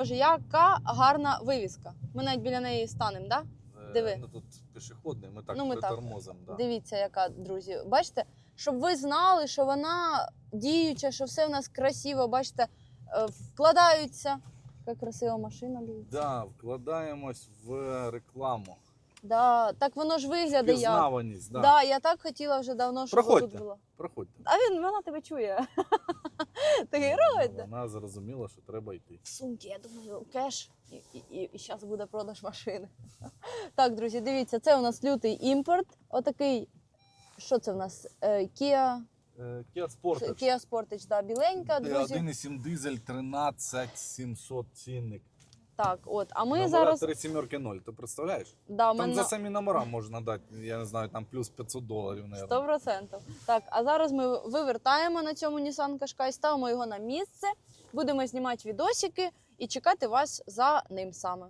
Боже, яка гарна вивіска. Ми навіть біля неї станемо, да? Е, Диви. Ну тут пішохідний, ми так Ну, ми так. Да. Дивіться, яка, друзі. Бачите, щоб ви знали, що вона діюча, що все в нас красиво, бачите, е, вкладаються. Яка красива машина, дивіться. Да, вкладаємось в рекламу. Да, так воно ж виглядає як. Да. да. я так хотіла вже давно, щоб Проходьте. тут було. Проходьте. А він вона тебе чує. Такий герой. Вона зрозуміла, що треба йти. Сумки, я думаю, кеш, і, і, і, і зараз буде продаж машини. Так, друзі, дивіться, це у нас лютий імпорт. Отакий, що це в нас? Е, Kia, Е, Kia Sportage. Kia Sportage, да, біленька, Е, друзі. 1,7 дизель 13700 цінник. Так, от, а ми Номера зараз. три сімерки ноль, ти представляєш? Да, Там за самі номера можна дати, я не знаю, там плюс 500 доларів, наверное. 100%. Так, а зараз ми вивертаємо на цьому Nissan Qashqai, ставимо його на місце, будемо знімати відосики і чекати вас за ним саме.